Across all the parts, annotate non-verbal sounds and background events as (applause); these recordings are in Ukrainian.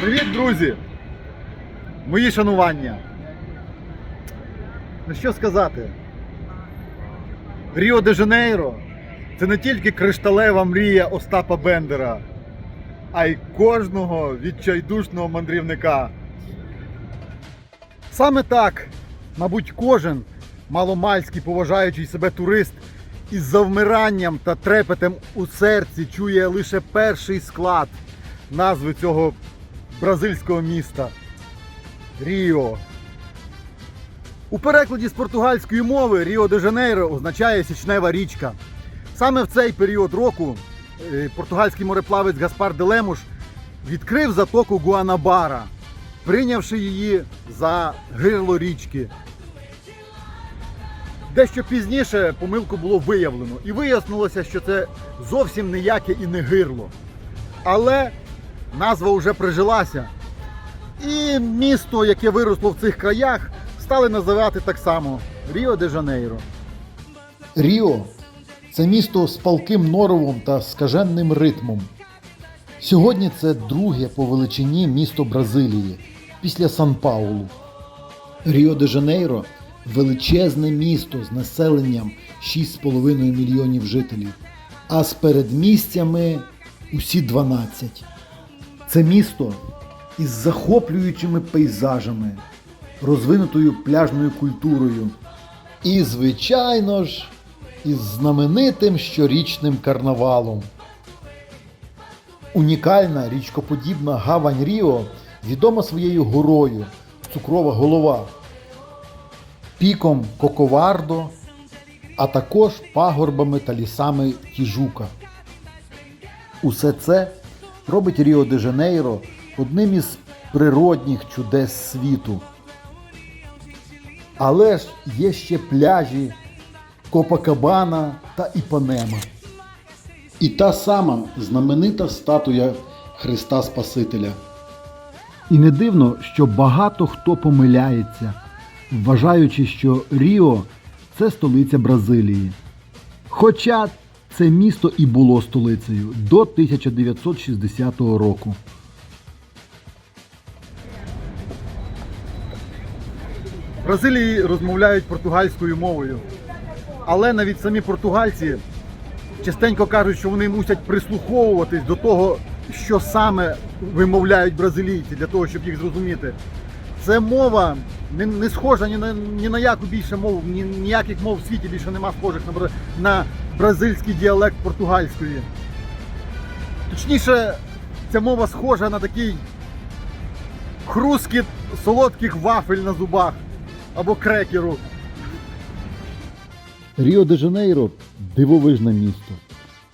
Привіт, друзі! Мої шанування. Ну що сказати? Ріо де Жанейро це не тільки кришталева мрія Остапа Бендера, а й кожного відчайдушного мандрівника. Саме так, мабуть, кожен маломальський поважаючий себе турист із завмиранням та трепетом у серці чує лише перший склад назви цього бразильського міста Ріо. У перекладі з португальської мови Ріо де Жанейро означає січнева річка. Саме в цей період року е, португальський мореплавець Гаспар де Лемуш відкрив затоку Гуанабара, прийнявши її за гирло річки. Дещо пізніше помилку було виявлено, і вияснилося, що це зовсім ніяке і не гирло. Але назва вже прижилася. І місто, яке виросло в цих краях, стали називати так само Ріо де Жанейро. Ріо це місто з палким норовом та скаженним ритмом. Сьогодні це друге по величині місто Бразилії після Сан-Паулу. Ріо де Жанейро величезне місто з населенням 6,5 мільйонів жителів, а з передмістями усі 12. Це місто із захоплюючими пейзажами, розвинутою пляжною культурою і, звичайно ж, із знаменитим щорічним карнавалом. Унікальна річкоподібна гавань Ріо відома своєю горою цукрова голова, піком Коковардо, а також пагорбами та лісами Тіжука. Усе це робить Ріо де Жанейро одним із природних чудес світу. Але ж є ще пляжі Копакабана та Іпанема. І та сама знаменита статуя Христа Спасителя. І не дивно, що багато хто помиляється, вважаючи, що Ріо це столиця Бразилії. Хоча це місто і було столицею до 1960 року. В Бразилії розмовляють португальською мовою. Але навіть самі португальці частенько кажуть, що вони мусять прислуховуватись до того, що саме вимовляють бразилійці, для того, щоб їх зрозуміти. Це мова не, не схожа ні на, ні на яку більше мову, ні, ніяких мов в світі більше нема схожих на, на бразильський діалект португальської. Точніше, ця мова схожа на такий хрускіт солодких вафель на зубах або крекеру. Ріо де Жанейро дивовижне місто.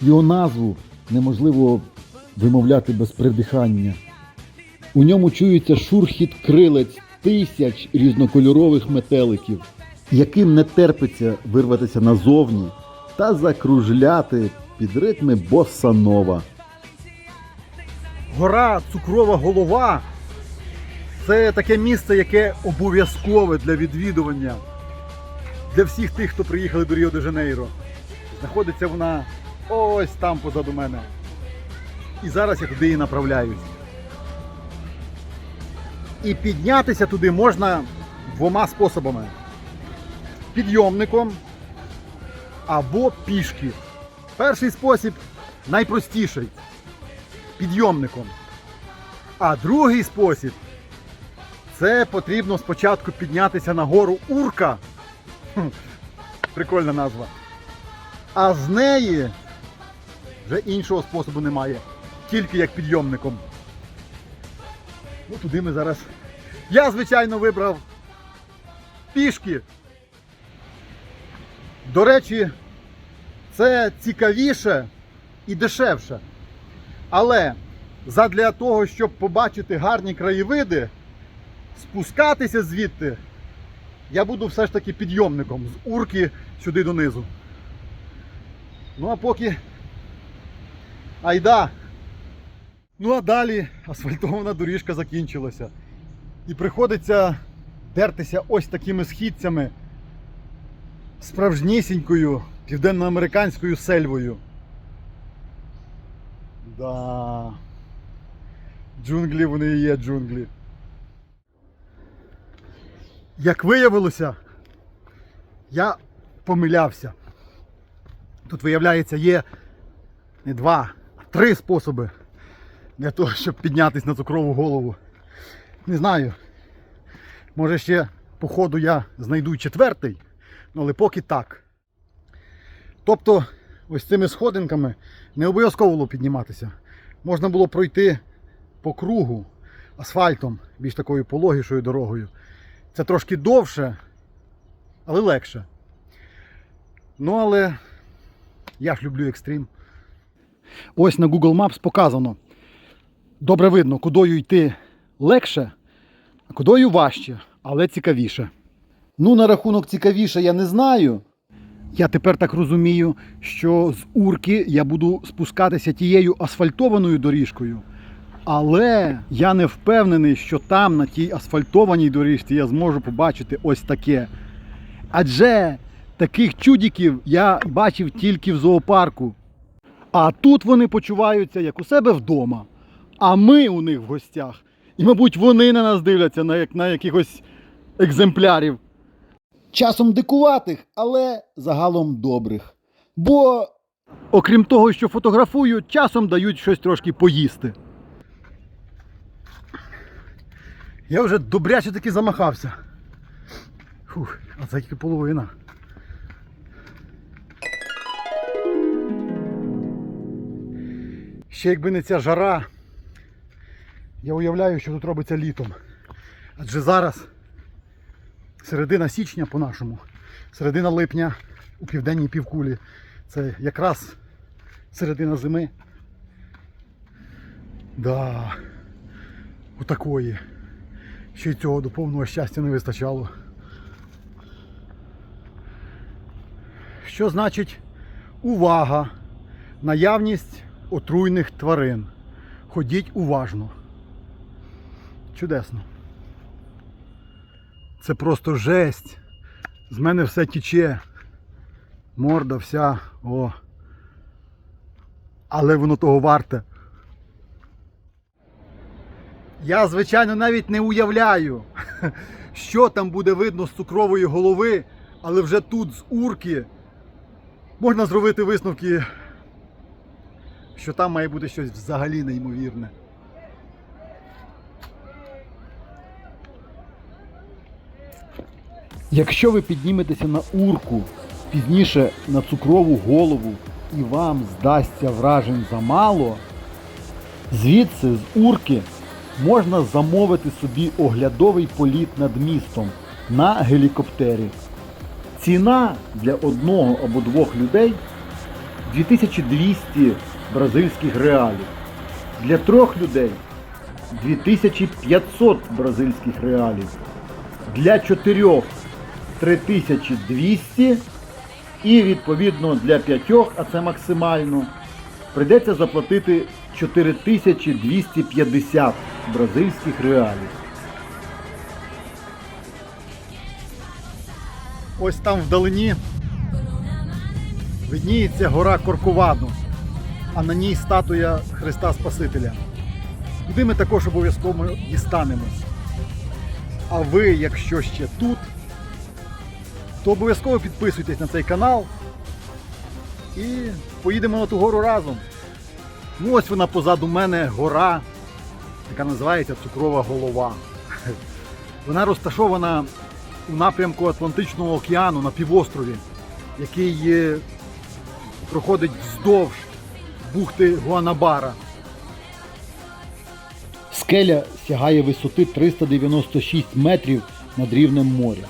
Його назву неможливо вимовляти без придихання. У ньому чується шурхіт крилець тисяч різнокольорових метеликів, яким не терпиться вирватися назовні та закружляти під ритми босса-нова. Гора Цукрова голова це таке місце, яке обов'язкове для відвідування для всіх тих, хто приїхали до Ріо де Жанейро. Знаходиться вона ось там позаду мене. І зараз я туди і направляюсь. І піднятися туди можна двома способами: підйомником або пішки. Перший спосіб найпростіший підйомником. А другий спосіб це потрібно спочатку піднятися на гору Урка. Прикольна назва. А з неї вже іншого способу немає. Тільки як підйомником. Ну, туди ми зараз. Я, звичайно, вибрав пішки. До речі, це цікавіше і дешевше. Але задля того, щоб побачити гарні краєвиди, спускатися звідти, я буду все ж таки підйомником з урки сюди донизу. Ну а поки. Айда! Ну а далі асфальтована доріжка закінчилася. І приходиться тертися ось такими східцями справжнісінькою південноамериканською сельвою. Да. Джунглі вони і є джунглі. Як виявилося, я помилявся. Тут, виявляється, є не два, а три способи для того, щоб піднятися на цукрову голову. Не знаю. Може ще по ходу я знайду четвертий, але поки так. Тобто, ось цими сходинками не обов'язково було підніматися. Можна було пройти по кругу асфальтом, більш такою пологішою дорогою. Це трошки довше, але легше. Ну, але я ж люблю екстрім. Ось на Google Maps показано. Добре видно, кудою йти легше, а кудою важче, але цікавіше. Ну, на рахунок цікавіше я не знаю. Я тепер так розумію, що з урки я буду спускатися тією асфальтованою доріжкою. Але я не впевнений, що там, на тій асфальтованій доріжці, я зможу побачити ось таке. Адже таких чудіків я бачив тільки в зоопарку. А тут вони почуваються як у себе вдома. А ми у них в гостях. І, мабуть, вони на нас дивляться на, як, на якихось екземплярів. Часом дикуватих, але загалом добрих. Бо Окрім того, що фотографують, часом дають щось трошки поїсти. Я вже добряче таки замахався. Фух, а це тільки половина. Ще якби не ця жара, я уявляю, що тут робиться літом. Адже зараз середина січня по-нашому, середина липня у південній півкулі. Це якраз середина зими. Да. Отакої. Ще й цього до повного щастя не вистачало. Що значить увага, наявність отруйних тварин. Ходіть уважно. Чудесно. Це просто жесть. З мене все тіче. Морда вся, о. Але воно того варте. Я, звичайно, навіть не уявляю, (laughs) що там буде видно з цукрової голови, але вже тут з урки можна зробити висновки, що там має бути щось взагалі неймовірне. Якщо ви підніметеся на урку, пізніше на цукрову голову і вам здасться вражень замало, звідси з урки можна замовити собі оглядовий політ над містом на гелікоптері. Ціна для одного або двох людей 2200 бразильських реалів. Для трьох людей 2500 бразильських реалів. Для чотирьох 3200 і відповідно для п'ятьох, а це максимально, прийдеться заплатити 4250 бразильських реалів. Ось там вдалині видніється гора Корковаду, а на ній статуя Христа Спасителя. Туди ми також обов'язково дістанемось. А ви, якщо ще тут, то обов'язково підписуйтесь на цей канал і поїдемо на ту гору разом. Ну ось вона позаду мене гора, яка називається Цукрова голова. (laughs) Вона розташована у напрямку Атлантичного океану на півострові, який е, проходить вздовж бухти Гуанабара. скеля сягає висоти 396 метрів над рівнем моря.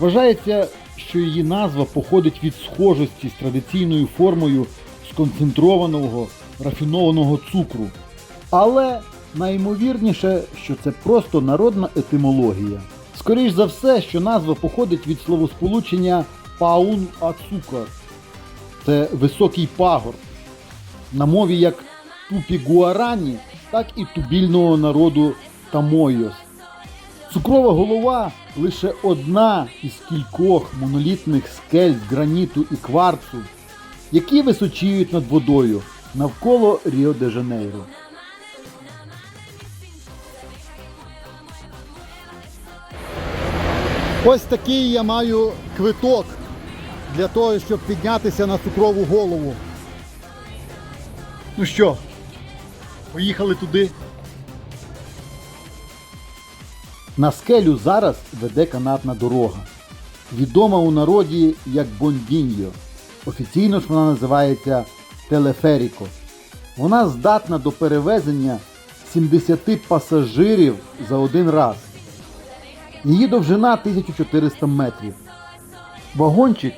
Вважається, що її назва походить від схожості з традиційною формою сконцентрованого рафінованого цукру. Але найімовірніше, що це просто народна етимологія. Скоріш за все, що назва походить від словосполучення паун ацукар. Це високий пагорб. На мові як тупі-гуарані, так і тубільного народу Тамойос. Цукрова голова лише одна із кількох монолітних скель граніту і кварцу, які височіють над водою навколо Ріо-де-Жанейро. Ось такий я маю квиток для того, щоб піднятися на цукрову голову. Ну що, поїхали туди. На скелю зараз веде канатна дорога. Відома у народі як Бондіньо. Офіційно ж вона називається Телеферіко. Вона здатна до перевезення 70 пасажирів за один раз. Її довжина 1400 метрів. Вагончик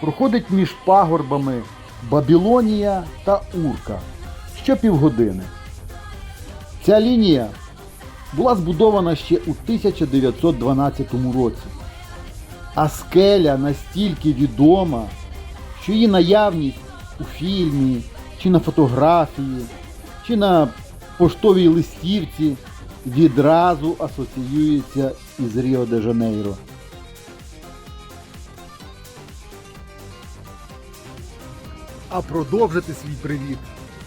проходить між пагорбами Бабілонія та Урка щопівгодини. Ця лінія була збудована ще у 1912 році. А скеля настільки відома, що її наявність у фільмі, чи на фотографії, чи на поштовій листівці відразу асоціюється із Ріо де Жанейро. А продовжити свій привіт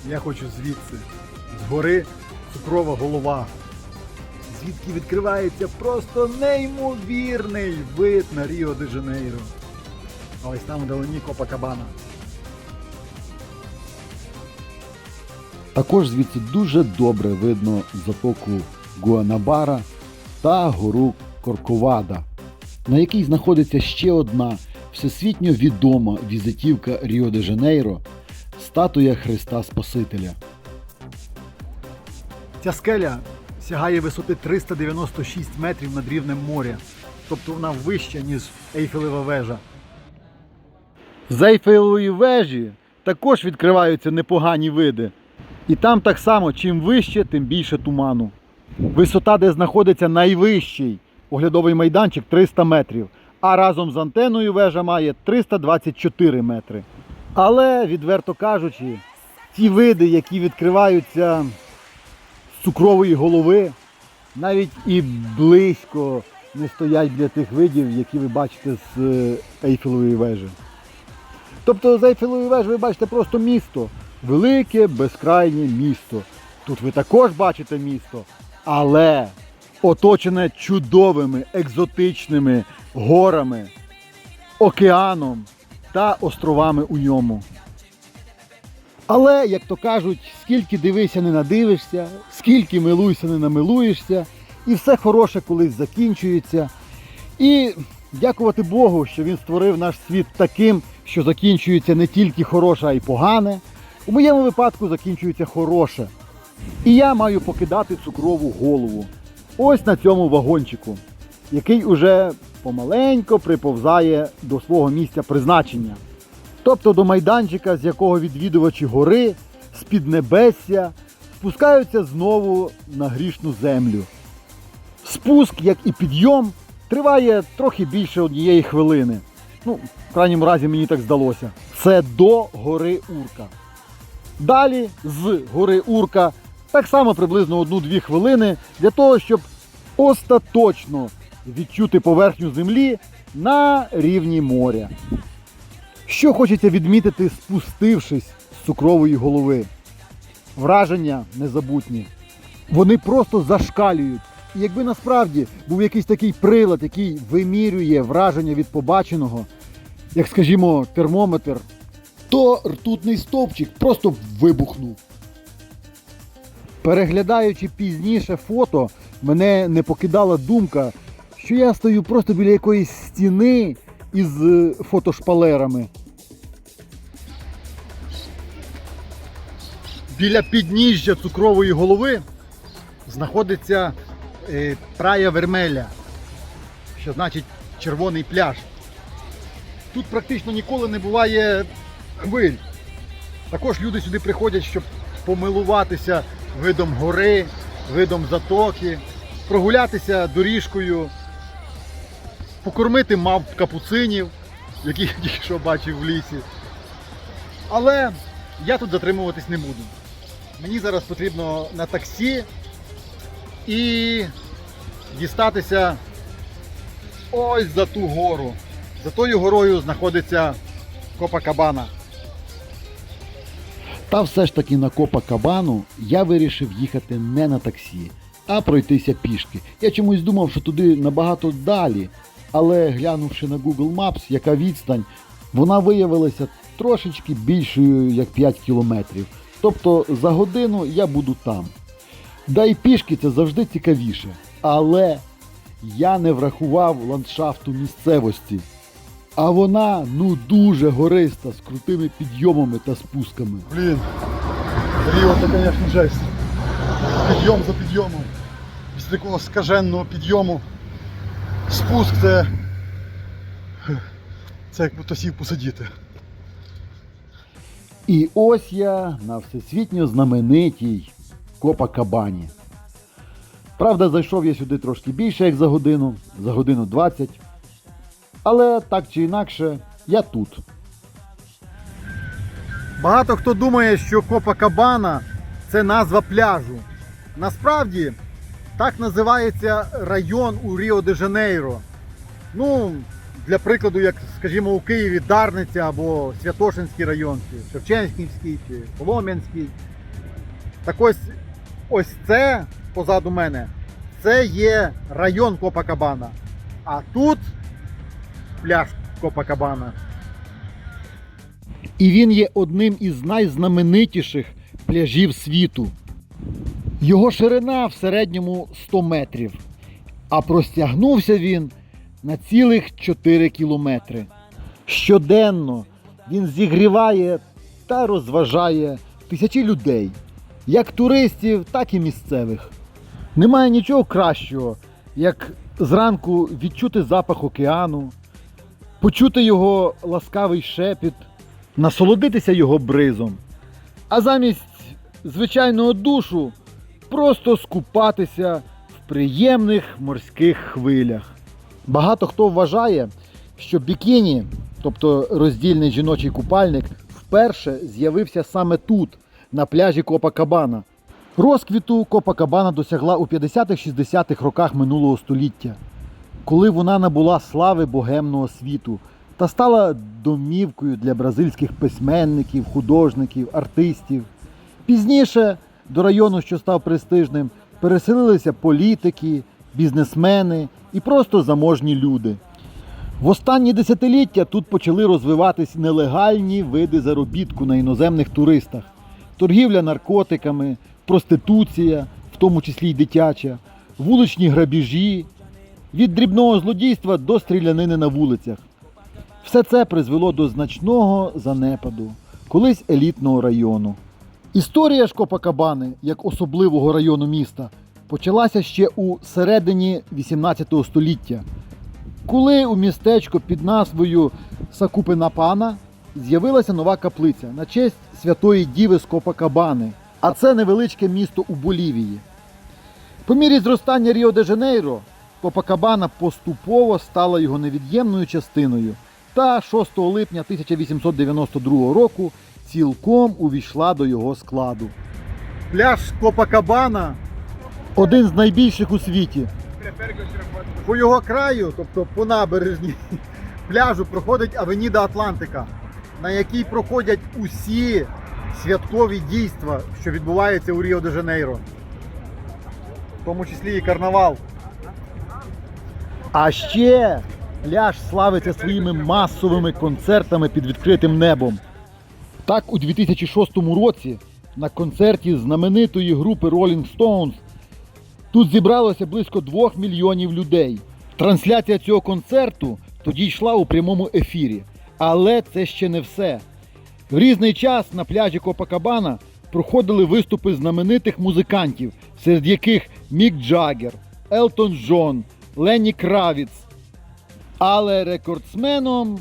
я хочу звідси, з гори Цукрова голова, звідки відкривається просто неймовірний вид на Ріо де Жанейро. А ось там вдалині Копакабана. Також звідси дуже добре видно затоку Гуанабара та гору Корковада, на якій знаходиться ще одна всесвітньо відома візитівка Ріо де Жанейро статуя Христа Спасителя. Ця скеля сягає висоти 396 метрів над рівнем моря. Тобто вона вища, ніж Ейфелева вежа. З Ейфелевої вежі також відкриваються непогані види. І там так само, чим вище, тим більше туману. Висота, де знаходиться найвищий оглядовий майданчик 300 метрів, а разом з антеною вежа має 324 метри. Але, відверто кажучи, ті види, які відкриваються цукрової голови, навіть і близько не стоять для тих видів, які ви бачите з е, Ейфелевої вежі. Тобто з Ейфелевої вежі ви бачите просто місто. Велике, безкрайнє місто. Тут ви також бачите місто, але оточене чудовими екзотичними горами, океаном та островами у ньому. Але, як то кажуть, скільки дивися, не надивишся, скільки милуйся, не намилуєшся, і все хороше колись закінчується. І дякувати Богу, що він створив наш світ таким, що закінчується не тільки хороше, а й погане. У моєму випадку закінчується хороше. І я маю покидати цукрову голову. Ось на цьому вагончику, який уже помаленько приповзає до свого місця призначення. Тобто до майданчика, з якого відвідувачі гори з піднебесся спускаються знову на грішну землю. Спуск, як і підйом, триває трохи більше однієї хвилини. Ну, в крайньому разі мені так здалося. Це до гори Урка. Далі з гори Урка так само приблизно одну-дві хвилини для того, щоб остаточно відчути поверхню землі на рівні моря. Що хочеться відмітити, спустившись з цукрової голови? Враження незабутні. Вони просто зашкалюють. І якби насправді був якийсь такий прилад, який вимірює враження від побаченого, як скажімо, термометр, то ртутний стовпчик просто вибухнув. Переглядаючи пізніше фото, мене не покидала думка, що я стою просто біля якоїсь стіни із е, фотошпалерами. Біля підніжжя цукрової голови знаходиться е, Прая Вермеля, що значить червоний пляж. Тут практично ніколи не буває хвиль. Також люди сюди приходять, щоб помилуватися видом гори, видом затоки, прогулятися доріжкою, покормити мавп капуцинів, яких тільки що бачив в лісі. Але я тут затримуватись не буду. Мені зараз потрібно на таксі і дістатися ось за ту гору. За тою горою знаходиться Копакабана. Та все ж таки на Копа Кабану я вирішив їхати не на таксі, а пройтися пішки. Я чомусь думав, що туди набагато далі. Але глянувши на Google Maps, яка відстань, вона виявилася трошечки більшою, як 5 кілометрів. Тобто за годину я буду там. Да й пішки це завжди цікавіше. Але я не врахував ландшафту місцевості. А вона ну дуже гориста з крутими підйомами та спусками. Блін, Ріо це, звісно, жесть. Підйом за підйомом. Після такого скаженного підйому. Спуск це. Це як будто сів посидіти. І ось я на всесвітньо знаменитій Копакабані. Правда, зайшов я сюди трошки більше, як за годину, за годину 20. Але так чи інакше, я тут. Багато хто думає, що Копакабана це назва пляжу. Насправді так називається район у Ріо-де-Жанейро. Ну, для прикладу, як, скажімо, у Києві Дарниця або Святошинський район, чи Шевченківський, чи Колом'янський. Так ось, ось це позаду мене, це є район Копакабана. А тут пляж Копакабана. І він є одним із найзнаменитіших пляжів світу. Його ширина в середньому 100 метрів, а простягнувся він на цілих 4 кілометри. Щоденно він зігріває та розважає тисячі людей, як туристів, так і місцевих. Немає нічого кращого, як зранку відчути запах океану, почути його ласкавий шепіт, насолодитися його бризом, а замість звичайного душу просто скупатися в приємних морських хвилях. Багато хто вважає, що бікіні, тобто роздільний жіночий купальник, вперше з'явився саме тут, на пляжі Копакабана. Розквіту Копакабана досягла у 50-60-х роках минулого століття коли вона набула слави богемного світу та стала домівкою для бразильських письменників, художників, артистів. Пізніше до району, що став престижним, переселилися політики, бізнесмени і просто заможні люди. В останні десятиліття тут почали розвиватись нелегальні види заробітку на іноземних туристах: торгівля наркотиками, проституція, в тому числі й дитяча, вуличні грабіжі, від дрібного злодійства до стрілянини на вулицях. Все це призвело до значного занепаду, колись елітного району. Історія ж Копакабани, як особливого району міста, почалася ще у середині 18 століття, коли у містечко під назвою Сакупинапана з'явилася нова каплиця на честь святої Діви з Копакабани, а це невеличке місто у Болівії. По мірі зростання Ріо-де-Жанейро Копакабана поступово стала його невід'ємною частиною та 6 липня 1892 року цілком увійшла до його складу. Пляж Копакабана Один з найбільших у світі. по його краю, тобто по набережній (laughs) пляжу, проходить Авеніда Атлантика, на якій проходять усі святкові дійства, що відбуваються у Ріо-де-Жанейро. В тому числі і карнавал. А ще пляж славиться своїми масовими концертами під відкритим небом. Так, у 2006 році на концерті знаменитої групи Rolling Stones тут зібралося близько 2 мільйонів людей. Трансляція цього концерту тоді йшла у прямому ефірі. Але це ще не все. В різний час на пляжі Копакабана проходили виступи знаменитих музикантів, серед яких Мік Джаггер, Елтон Джон, Ленні Кравіц. Але рекордсменом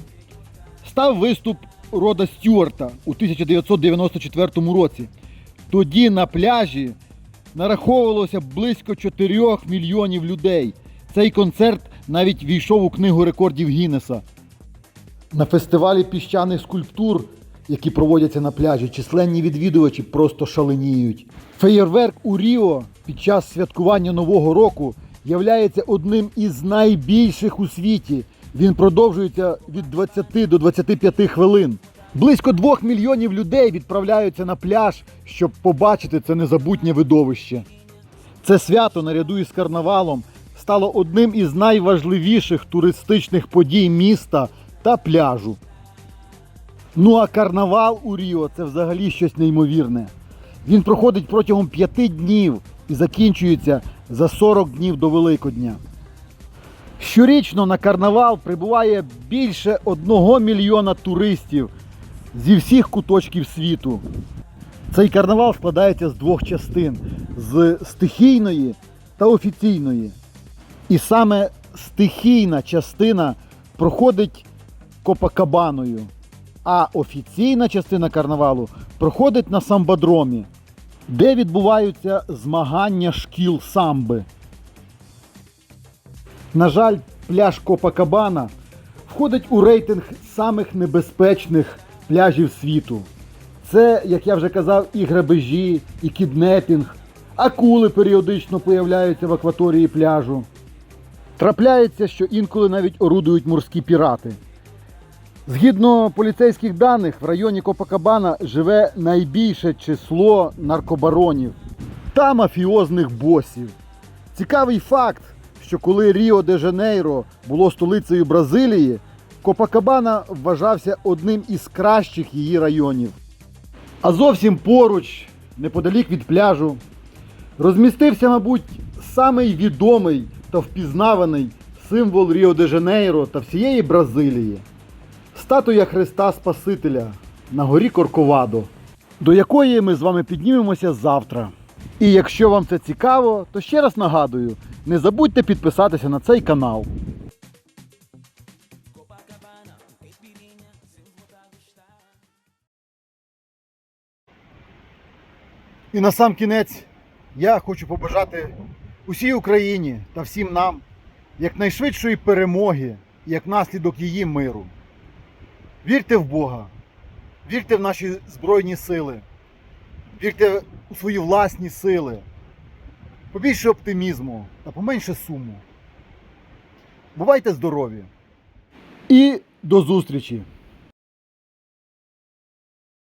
став виступ Рода Стюарта у 1994 році. Тоді на пляжі нараховувалося близько 4 мільйонів людей. Цей концерт навіть війшов у книгу рекордів Гіннеса. На фестивалі піщаних скульптур, які проводяться на пляжі, численні відвідувачі просто шаленіють. Феєрверк у Ріо під час святкування Нового року являється одним із найбільших у світі. Він продовжується від 20 до 25 хвилин. Близько двох мільйонів людей відправляються на пляж, щоб побачити це незабутнє видовище. Це свято наряду із карнавалом стало одним із найважливіших туристичних подій міста та пляжу. Ну а карнавал у Ріо це взагалі щось неймовірне. Він проходить протягом п'яти днів і закінчується за 40 днів до Великодня. Щорічно на карнавал прибуває більше одного мільйона туристів зі всіх куточків світу. Цей карнавал складається з двох частин: з стихійної та офіційної. І саме стихійна частина проходить Копакабаною, а офіційна частина карнавалу проходить на самбодромі, де відбуваються змагання шкіл самби. На жаль, пляж Копакабана входить у рейтинг самих небезпечних пляжів світу. Це, як я вже казав, і грабежі, і кіднепінг, акули періодично появляються в акваторії пляжу. Трапляється, що інколи навіть орудують морські пірати. Згідно поліцейських даних, в районі Копакабана живе найбільше число наркобаронів та мафіозних босів. Цікавий факт, що коли Ріо де Жанейро було столицею Бразилії, Копакабана вважався одним із кращих її районів. А зовсім поруч, неподалік від пляжу, розмістився, мабуть, самий відомий та впізнаваний символ Ріо де Жанейро та всієї Бразилії статуя Христа Спасителя на горі Корковадо, до якої ми з вами піднімемося завтра. І якщо вам це цікаво, то ще раз нагадую, не забудьте підписатися на цей канал. І на сам кінець я хочу побажати усій Україні та всім нам якнайшвидшої перемоги як наслідок її миру. Вірте в Бога, вірте в наші Збройні сили, вірте у свої власні сили, побільше оптимізму та поменше суму. Бувайте здорові! І до зустрічі!